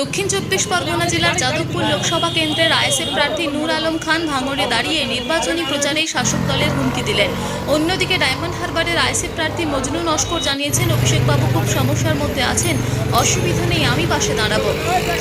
দক্ষিণ চব্বিশ পরগনা জেলার যাদবপুর লোকসভা কেন্দ্রের আইএসএফ প্রার্থী নূর আলম খান ভাঙড়ে দাঁড়িয়ে নির্বাচনী প্রচারেই শাসক দলের হুমকি দিলেন। অন্যদিকে ডায়মন্ড হারবারের আইএসএফ প্রার্থী মজনু নস্কর জানিয়েছেন, অভিষেকবাবু খুব সমস্যার মধ্যে আছেন, অসুবিধা নেই, আমি পাশে দাঁড়াবো।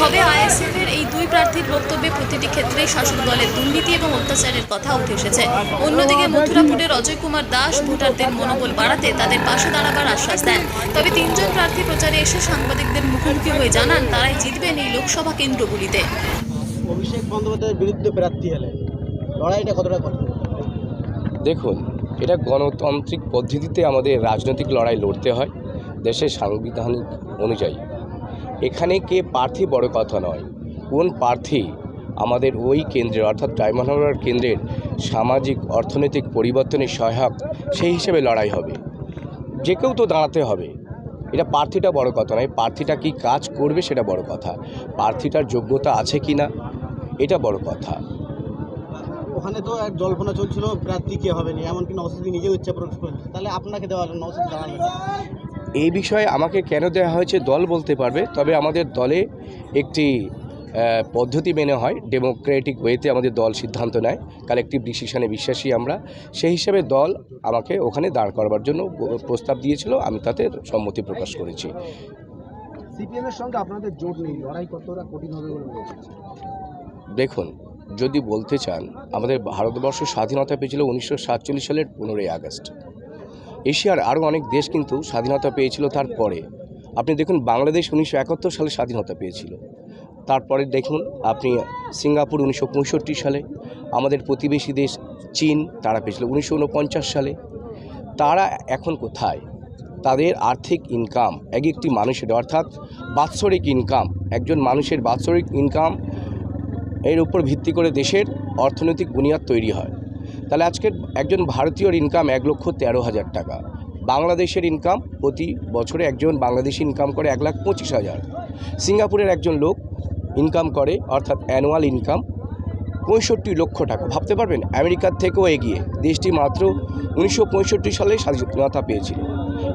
তবে আইএসএফ এর এই দুই প্রার্থীর বক্তব্যে প্রতিটি ক্ষেত্রে শাসক দলের দুর্নীতি এবং অত্যাচারের কথা উঠে এসেছে। অন্যদিকে মথুরাপুরের অজয় কুমার দাস ভোটারদের মনোবল বাড়াতে তাদের পাশে দাঁড়াবার আশ্বাস দেন। তবে তিনজন প্রার্থী প্রচারে এসে সাংবাদিকদের মুখোমুখি হয়ে জানান, তারাই জিতবেন এই লোকসভা কেন্দ্রগুলিতে। অভিষেক বন্দ্যোপাধ্যায়ের বিরুদ্ধে প্রার্থী হলে লড়াইটা কতটা কঠিন? দেখুন এটা গণতান্ত্রিক পদ্ধতিতে আমাদের রাজনৈতিক লড়াই লড়তে হয় দেশের সাংবিধানিক অনুযায়ী। এখানে কে প্রার্থী বড় কথা নয় কোন প্রার্থী আমাদের ওই কেন্দ্রের অর্থাৎ ডায়মন্ড কেন্দ্রের সামাজিক অর্থনৈতিক পরিবর্তনের সহায়ক সেই হিসেবে লড়াই হবে। যে কেউ তো দাঁড়াতে হবে। এটা প্রার্থীটা বড় কথা নয় প্রার্থীটা কি কাজ করবে সেটা বড় কথা। প্রার্থীটার যোগ্যতা আছে কি না এটা বড় কথা। ওখানে তো এক জল্পনা চলছিল প্রার্থী কে হবে না এমনকি নবসাদী নিজেও ইচ্ছা প্রকাশ করেছে তাহলে আপনাকে দেওয়া হলো নবসাদী জানাবেন এই বিষয়ে আমাকে কেন দেওয়া হয়েছে দল বলতে পারবে তবে আমাদের দলে একটি পদ্ধতি মেনে হয়। ডেমোক্রেটিক ওয়েতে আমাদের দল সিদ্ধান্ত নেয়। কালেকটিভ ডিসিশনে বিশ্বাসী আমরা। সেই হিসাবে দল আমাকে ওখানে দাঁড় করবার জন্য প্রস্তাব দিয়েছিল। আমি তাতে সম্মতি প্রকাশ করেছি। সিপিএম এর সঙ্গে আপনাদের জোট নেই। লড়াই কতটা কঠিন হবে বলে দেখুন যদি বলতে চান আমাদের ভারতবর্ষ স্বাধীনতা পেয়েছিল উনিশশো সাতচল্লিশ সালের পনেরোই আগস্ট। এশিয়ার আরও অনেক দেশ কিন্তু স্বাধীনতা পেয়েছিল তারপরে। আপনি দেখুন বাংলাদেশ উনিশশো একাত্তর সালে স্বাধীনতা পেয়েছিল। তারপরে দেখুন, আপনি সিঙ্গাপুর উনিশশো পঁয়ষট্টি সালে, আমাদের প্রতিবেশী দেশ চীন, তারা পেয়েছিল উনিশশো উনপঞ্চাশ সালে। তারা এখন কোথায়? তাদের আর্থিক ইনকাম এক একটি মানুষের, অর্থাৎ বাৎসরিক ইনকাম একজন মানুষের বাৎসরিক ইনকাম এর উপর ভিত্তি করে দেশের অর্থনৈতিক বুনিয়াদ তৈরি হয়। তাহলে আজকের একজন ভারতীয়র ইনকাম এক লক্ষ তেরো হাজার টাকা। বাংলাদেশের ইনকাম প্রতি বছরে একজন বাংলাদেশি ইনকাম করে এক লাখ পঁচিশ হাজার। সিঙ্গাপুরের একজন লোক ইনকাম করে, অর্থাৎ অ্যানুয়াল ইনকাম পঁয়ষট্টি লক্ষ টাকা। ভাবতে পারবেন, আমেরিকার থেকেও এগিয়ে। দেশটি মাত্র উনিশশো পঁয়ষট্টি সালে স্বাধীনতা পেয়েছিল।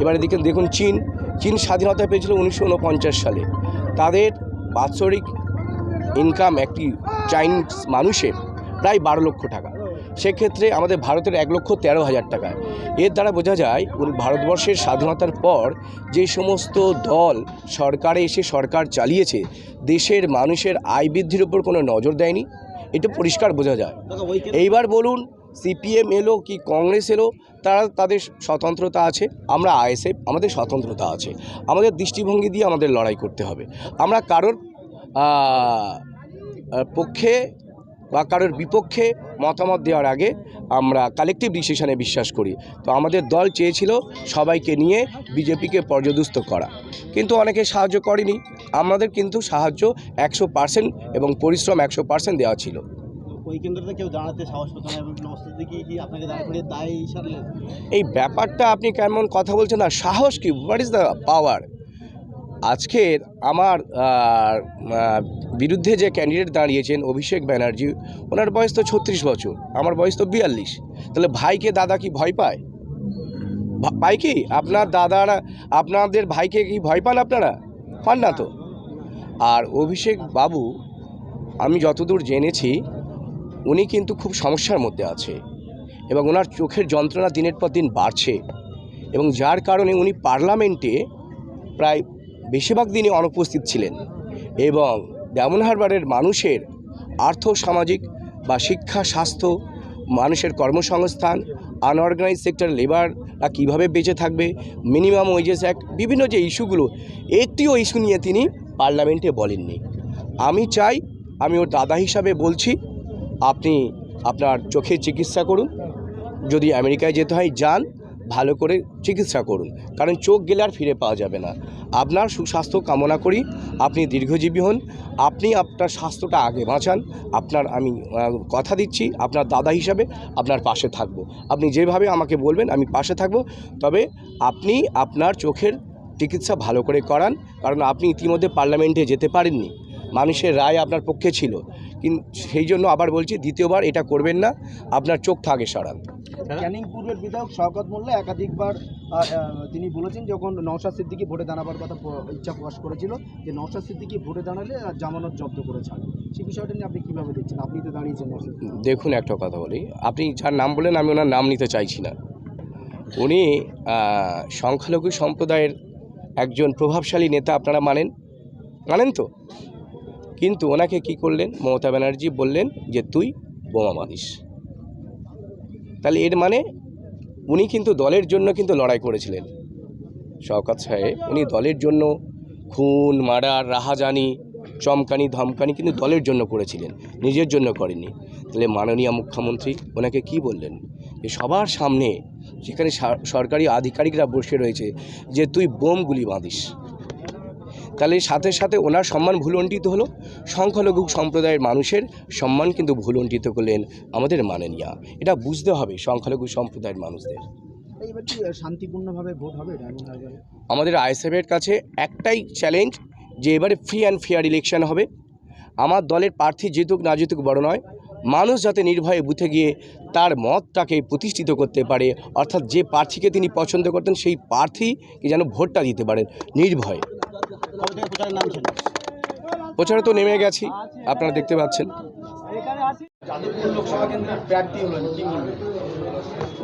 এবারে দেখেন, দেখুন চীন। চীন স্বাধীনতা পেয়েছিল উনিশশো উনপঞ্চাশ সালে। তাদের বাৎসরিক ইনকাম একটি চাইনিজ মানুষের প্রায় বারো লক্ষ টাকা। সেক্ষেত্রে আমাদের ভারতের এক লক্ষ তেরো হাজার টাকা। এর দ্বারা বোঝা যায় ভারতবর্ষের স্বাধীনতার পর যে সমস্ত দল সরকারে এসে সরকার চালিয়েছে, দেশের মানুষের আয় বৃদ্ধির উপর কোনো নজর দেয়নি। এটা পরিষ্কার বোঝা যায়। এইবার বলুন, সিপিএম এলো কি কংগ্রেস এলো? তারা তাদের স্বতন্ত্রতা আছে, আমরা আইএসএফ, আমাদের স্বতন্ত্রতা আছে। আমাদের দৃষ্টিভঙ্গি দিয়ে আমাদের লড়াই করতে হবে। আমরা কারোর পক্ষে বা কারোর বিপক্ষে মতামত দেওয়ার আগে আমরা কালেকটিভ ডিসিশনে বিশ্বাস করি। তো আমাদের দল চেয়েছিল সবাইকে নিয়ে বিজেপিকে পর্যদুস্ত করা। কিন্তু অনেকে সাহায্য করেনি। আমাদের কিন্তু সাহায্য একশো পার্সেন্ট এবং পরিশ্রম একশো পার্সেন্ট দেওয়া ছিল। এই ব্যাপারটা আপনি কেমন কথা বলছেন না সাহস কি? হোয়াট ইজ দ্য পাওয়ার আজকের আমার বিরুদ্ধে যে ক্যান্ডিডেট দাঁড়িয়েছেন অভিষেক ব্যানার্জি, ওনার বয়স তো ছত্রিশ বছর, আমার বয়স তো বিয়াল্লিশ। তাহলে ভাইকে দাদা কি ভয় পায়? ভা- পায় কি? আপনার দাদারা, আপনাদের ভাইকে কি ভয় পান আপনারা? পান না তো। আর অভিষেক বাবু, আমি যতদূর জেনেছি, উনি কিন্তু খুব সমস্যার মধ্যে আছে এবং ওনার চোখের যন্ত্রণা দিনের পর দিন বাড়ছে এবং যার কারণে উনি পার্লামেন্টে প্রায় বেশিরভাগ দিনই অনুপস্থিত ছিলেন এবং ডায়মন্ড হারবারের মানুষের আর্থ, সামাজিক বা শিক্ষা, স্বাস্থ্য, মানুষের কর্মসংস্থান আনঅর্গানাইজ সেক্টর লেবাররা কীভাবে বেঁচে থাকবে মিনিমাম ওয়েজেস অ্যাক্ট বিভিন্ন যে ইস্যুগুলো একটিও ইস্যু নিয়ে তিনি পার্লামেন্টে বলেননি। আমি চাই, আমি ওর দাদা হিসাবে বলছি, আপনি আপনার চোখের চিকিৎসা করুন, যদি আমেরিকায় যেতে হয়, যান ভালো করে চিকিৎসা করুন। কারণ চোখ গেলে আর ফিরে পাওয়া যাবে না। আপনার সুস্বাস্থ্য কামনা করি। আপনি দীর্ঘজীবী হন। আপনি আপনার স্বাস্থ্যটা আগে বাঁচান। আপনার আমি কথা দিচ্ছি আপনার দাদা হিসাবে আপনার পাশে থাকব। আপনি যেভাবে আমাকে বলবেন আমি পাশে থাকব। তবে আপনি আপনার চোখের চিকিৎসা ভালো করে করান। কারণ আপনি ইতিমধ্যে পার্লামেন্টে যেতে পারেননি। মানুষের রায় আপনার পক্ষে ছিল। কিন্তু সেই জন্য আবার বলছি, দ্বিতীয়বার এটা করবেন না। আপনার চোখ থাকে সরান। ক্যানিং পূর্বের বিধায়ক শওকত মোল্লা একাধিকবার তিনি বলেছেন যখন নওশাদ সিদ্দিকি ভোটে দাঁড়াবার কথা ইচ্ছা প্রকাশ করেছিল যে নওশাদ সিদ্দিকি ভোটে দাঁড়ালে জামানত জব্দ করে ছাড়ে। সেই বিষয়টা নিয়ে আপনি কীভাবে দেখছেন? আপনি তো দাঁড়িয়েছেন দেখুন একটা কথা বলি। আপনি যার নাম বলেন আমি ওনার নাম নিতে চাইছি না। উনি সংখ্যালঘু সম্প্রদায়ের একজন প্রভাবশালী নেতা আপনারা মানেন? মানেন তো। কিন্তু ওনাকে কি করলেন? মমতা ব্যানার্জি বললেন যে তুই বোমা বাঁধিস তাহলে এর মানে উনি কিন্তু দলের জন্য কিন্তু লড়াই করেছিলেন। শওকত সাহেব, উনি দলের জন্য খুন, মার্ডার, রাহাজানি, চমকানি, ধমকানি কিন্তু দলের জন্য করেছিলেন, নিজের জন্য করেনি তাহলে মাননীয় মুখ্যমন্ত্রী ওনাকে কি বললেন? যে সবার সামনে যেখানে সরকারি আধিকারিকরা বসে রয়েছে যে তুই বোমগুলি বাঁধিস তাহলে সাথে সাথে ওনার সম্মান ভুলণ্ঠিত হলো। সংখ্যালঘু সম্প্রদায়ের মানুষের সম্মান কিন্তু ভুলণ্ঠিত করলেন আমাদের মাননীয়া। এটা বুঝতে হবে সংখ্যালঘু সম্প্রদায়ের মানুষদের। শান্তিপূর্ণভাবে ভোট হবে আমাদের আইএসএফের কাছে একটাই চ্যালেঞ্জ যে এবারে ফ্রি অ্যান্ড ফেয়ার ইলেকশন হবে। আমার দলের প্রার্থী জিতুক না জিতুক বড় নয়। মানুষ যাতে নির্ভয়ে বুথে গিয়ে তার মতটাকে প্রতিষ্ঠিত করতে পারে অর্থাৎ যে প্রার্থীকে তিনি পছন্দ করতেন সেই প্রার্থীকে যেন ভোটটা দিতে পারেন নির্ভয়ে। প্রচারে তো নেমে গেছি আপনারা দেখতে পাচ্ছেন। যাদবপুর লোকসভা কেন্দ্রের প্রার্থী হলেন কি বলবেন?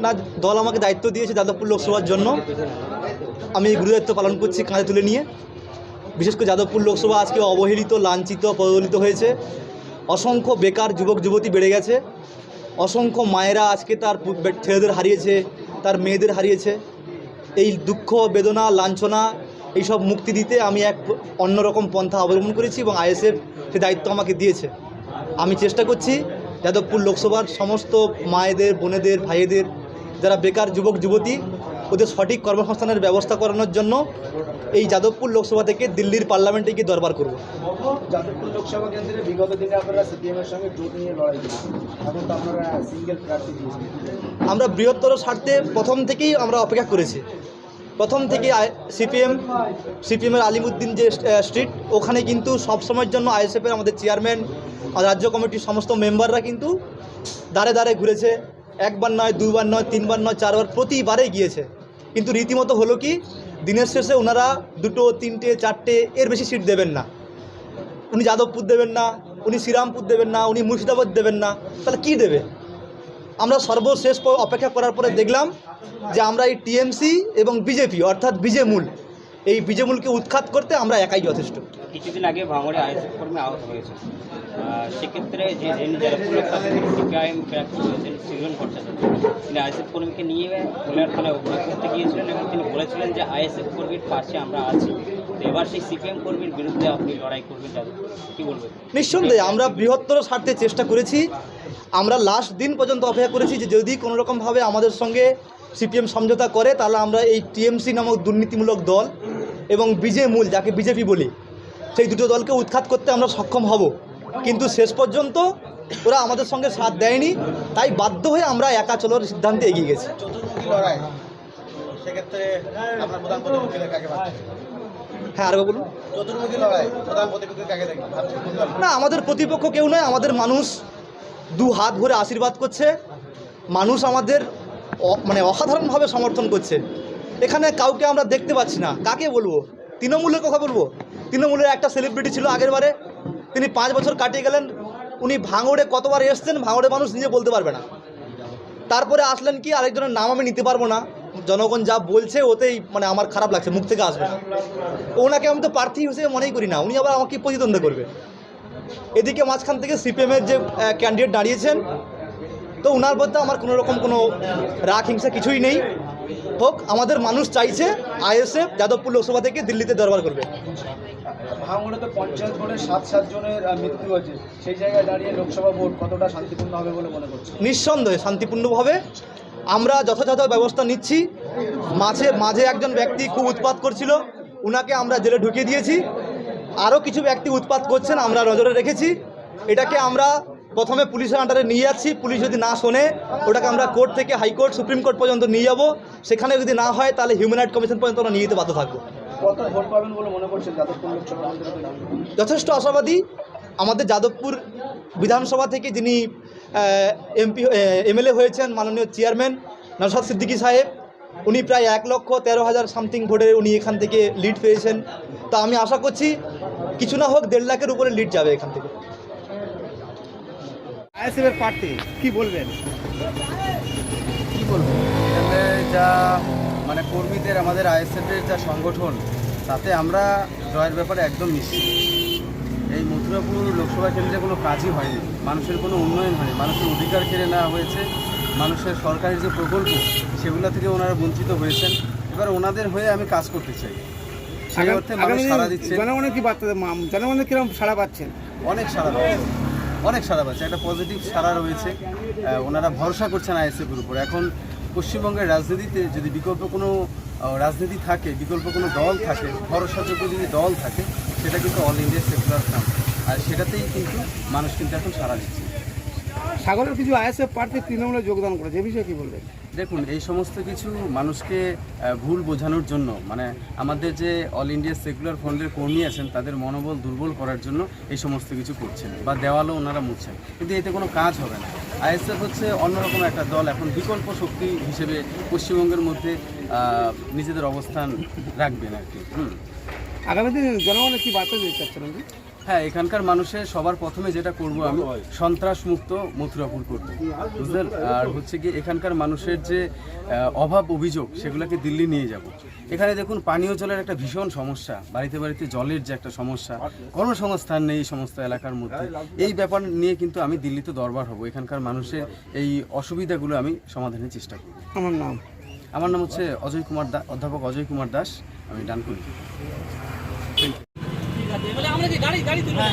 না দল আমাকে দায়িত্ব দিয়েছে যাদবপুর লোকসভার জন্য। আমি এই গুরুদায়িত্ব পালন করছি কাঁধে তুলে নিয়ে। বিশেষ করে যাদবপুর লোকসভা আজকে অবহেলিত লাঞ্ছিত প্রদলিত হয়েছে। অসংখ্য বেকার যুবক যুবতী বেড়ে গেছে। অসংখ্য মায়েরা আজকে তার ছেলেদের হারিয়েছে তার মেয়েদের হারিয়েছে। এই দুঃখ বেদনা লাঞ্ছনা এইসব মুক্তি দিতে আমি এক অন্যরকম পন্থা অবলম্বন করেছি এবং আইএসএফ সে দায়িত্ব আমাকে দিয়েছে। আমি চেষ্টা করছি যাদবপুর লোকসভার সমস্ত মায়েদের বোনেদের ভাইয়েদের যারা বেকার যুবক যুবতী ওদের সঠিক কর্মসংস্থানের ব্যবস্থা করানোর জন্য এই যাদবপুর লোকসভা থেকে দিল্লির পার্লামেন্টে গিয়ে দরবার করব। যাদবপুর লোকসভা কেন্দ্রে বিগত দিনে আপনারা সিপিএম সঙ্গে জোট নিয়ে লড়াই এখন তো আপনারা সিঙ্গেল প্রার্থী আমরা বৃহত্তর স্বার্থে প্রথম থেকেই আমরা অপেক্ষা করেছি। প্রথম থেকে সিপিএম, সিপিএমের আলিমুদ্দিন যে স্ট্রিট ওখানে কিন্তু সব সময়ের জন্য আইএসএফের আমাদের চেয়ারম্যান রাজ্য কমিটির সমস্ত মেম্বাররা কিন্তু দাঁড়ে দাঁড়ে ঘুরেছে। একবার নয়, দুবার নয়, তিনবার নয়, চারবার প্রতিবারে গিয়েছে। কিন্তু রীতিমতো হলো কি, দিনের শেষে ওনারা দুটো, তিনটে, চারটে এর বেশি সিট দেবেন না। উনি যাদবপুর দেবেন না, উনি শ্রীরামপুর দেবেন না, উনি মুর্শিদাবাদ দেবেন না, তাহলে কি দেবে? আমরা সর্বশেষ অপেক্ষা করার পরে দেখলাম যে আমরা এই টিএমসি এবং বিজেপি অর্থাৎ বিজেমূল এই বিজেমূলকে উৎখাত করতে আমরা একাই যথেষ্ট। কিছুদিন আগে ভাঙড়ে আইএসএফ কর্মী আহত হয়েছে। সেক্ষেত্রে যে যিনি যারা সিপিআইএম প্রার্থী হয়েছেন সিজন ভট্টাচার্য তিনি আইএসএফ কর্মীকে নিয়ে কোলার থানায় অভিযোগ করতে গিয়েছিলেন এবং তিনি বলেছিলেন যে আইএসএফ কর্মীর পাশে আমরা আছি। এবার সেই সিপিএম কর্মীর বিরুদ্ধে আপনি লড়াই করবেন কী বলবেন? নিঃসন্দেহে আমরা বৃহত্তর স্বার্থে চেষ্টা করেছি। আমরা লাস্ট দিন পর্যন্ত অপেক্ষা করেছি যে যদি কোনোরকমভাবে আমাদের সঙ্গে সিপিএম সমঝোতা করে তাহলে আমরা এই টিএমসি নামক দুর্নীতিমূলক দল এবং বিজে মূল যাকে বিজেপি বলি সেই দুটো দলকে উৎখাত করতে আমরা সক্ষম হব। কিন্তু শেষ পর্যন্ত ওরা আমাদের সঙ্গে সাথ দেয়নি তাই বাধ্য হয়ে আমরা একা চলার সিদ্ধান্তে এগিয়ে গেছি। হ্যাঁ আরও বলুন? না আমাদের প্রতিপক্ষ কেউ নয় আমাদের মানুষ দু হাত ভরে আশীর্বাদ করছে। মানুষ আমাদের মানে অসাধারণভাবে সমর্থন করছে। এখানে কাউকে আমরা দেখতে পাচ্ছি না। কাকে বলব? তৃণমূলের কথা বলব? তৃণমূলের একটা সেলিব্রিটি ছিল আগের বারে তিনি পাঁচ বছর কাটিয়ে গেলেন। উনি ভাঙড়ে কতবার এসছেন ভাঙড়ে মানুষ নিজে বলতে পারবে না। তারপরে আসলেন কি, আরেকজনের নাম আমি নিতে পারব না। জনগণ যা বলছে ওতেই মানে আমার খারাপ লাগছে, মুখ থেকে আসবে না। ওনাকে আমি তো প্রার্থী হিসেবে মনেই করি না। উনি আবার আমাকে প্রতিদ্বন্দ্ব করবে। এদিকে মাঝখান থেকে সিপিএমের যে ক্যান্ডিডেট দাঁড়িয়েছেন তো ওনার মধ্যে আমার কোনো রকম কোনো রাগ হিংসা কিছুই নেই। হোক আমাদের মানুষ চাইছে আইএসএফ যাদবপুর লোকসভা থেকে দিল্লিতে দরবার করবে। ভাঙড়ে তো ভোটে সাত সাত জনের মৃত্যু হয়েছে। সেই জায়গায় দাঁড়িয়ে লোকসভা ভোট কতটা শান্তিপূর্ণ হবে বলে মনে করছেন? নিঃসন্দেহে শান্তিপূর্ণভাবে। আমরা যথাযথ ব্যবস্থা নিচ্ছি। মাঝে মাঝে একজন ব্যক্তি খুব উৎপাত করছিল উনাকে আমরা জেলে ঢুকিয়ে দিয়েছি। আরও কিছু ব্যক্তি উৎপাত করছেন আমরা নজরে রেখেছি। এটাকে আমরা প্রথমে পুলিশের আন্ডারে নিয়ে যাচ্ছি। পুলিশ যদি না শোনে ওটাকে আমরা কোর্ট থেকে হাইকোর্ট সুপ্রিম কোর্ট পর্যন্ত নিয়ে যাব। সেখানে যদি না হয় তাহলে হিউম্যান রাইট কমিশন পর্যন্ত আমরা নিয়ে যেতে বাধ্য থাকব। যথেষ্ট আশাবাদী। আমাদের যাদবপুর বিধানসভা থেকে যিনি এমপি এমএলএ হয়েছেন মাননীয় চেয়ারম্যান নসাদ সিদ্দিকী সাহেব উনি প্রায় এক লক্ষ তেরো হাজার সামথিং ভোটে উনি এখান থেকে লিড পেয়েছেন। তা আমি আশা করছি কিছু না হোক দেড় লাখের উপরে লিড যাবে এখান থেকে। আইএসএফের প্রার্থী কি বলবেন? কি বলব? এখানে যা মানে কর্মীদের আমাদের আইএসএফের যা সংগঠন তাতে আমরা জয়ের ব্যাপারে একদম নিশ্চিত। এই মথুরাপুর লোকসভা কেন্দ্রে কোনো কাজই হয়নি। মানুষের কোনো উন্নয়ন হয়নি। মানুষের অধিকার কেড়ে নেওয়া হয়েছে। মানুষের সরকারি যে প্রকল্প সেগুলো থেকে ওনারা বঞ্চিত হয়েছেন। এবার ওনাদের হয়ে আমি কাজ করতে চাই। সেই অর্থে মানুষ সাড়া দিচ্ছে। জনগণের কি বার্তা জনগণের কীরকম সাড়া পাচ্ছেন? অনেক সাড়া পাচ্ছে। অনেক সাড়া পাচ্ছে, একটা পজিটিভ সারা রয়েছে। ওনারা ভরসা করছেন আইএসএফের উপর। এখন পশ্চিমবঙ্গের রাজনীতিতে যদি বিকল্প কোনো রাজনীতি থাকে, বিকল্প কোনো দল থাকে, ভরসাযোগ্য যদি দল থাকে, সেটা কিন্তু অল ইন্ডিয়া সেকুলার ফ্রন্ট আর সেটাতেই কিন্তু মানুষ কিন্তু এখন সাড়া দিচ্ছে। সাগরের কিছু আইএসএফ প্রার্থী তৃণমূলে যোগদান করেছে এ বিষয়ে কি বলবেন দেখুন এই সমস্ত কিছু মানুষকে ভুল বোঝানোর জন্য মানে আমাদের যে অল ইন্ডিয়া সেকুলার ফ্রন্টের কর্মী আছেন তাদের মনোবল দুর্বল করার জন্য এই সমস্ত কিছু করছেন বা দেওয়ালও ওনারা মুছছেন কিন্তু এতে কোনো কাজ হবে না আইএসএফ হচ্ছে অন্যরকম একটা দল এখন বিকল্প শক্তি হিসেবে পশ্চিমবঙ্গের মধ্যে নিজেদের অবস্থান রাখবেন আর কি হুম। আগামী দিন জনগণের কি বার্তা দিতে চাচ্ছেন? হ্যাঁ এখানকার মানুষের সবার প্রথমে যেটা করব আমি সন্ত্রাস মুক্ত মথুরাপুর করব। বুঝলেন? আর হচ্ছে কি এখানকার মানুষের যে অভাব অভিযোগ সেগুলোকে দিল্লি নিয়ে যাব। এখানে দেখুন পানীয় জলের একটা ভীষণ সমস্যা বাড়িতে বাড়িতে জলের যে একটা সমস্যা কর্মসংস্থান নেই এই সমস্ত এলাকার মধ্যে। এই ব্যাপার নিয়ে কিন্তু আমি দিল্লিতে দরবার হব। এখানকার মানুষের এই অসুবিধাগুলো আমি সমাধানের চেষ্টা করব। আমার নাম। আমার নাম হচ্ছে অজয় কুমার দাস অধ্যাপক অজয় কুমার দাস আমি ডানকুনি। গাড়ি গাড়ি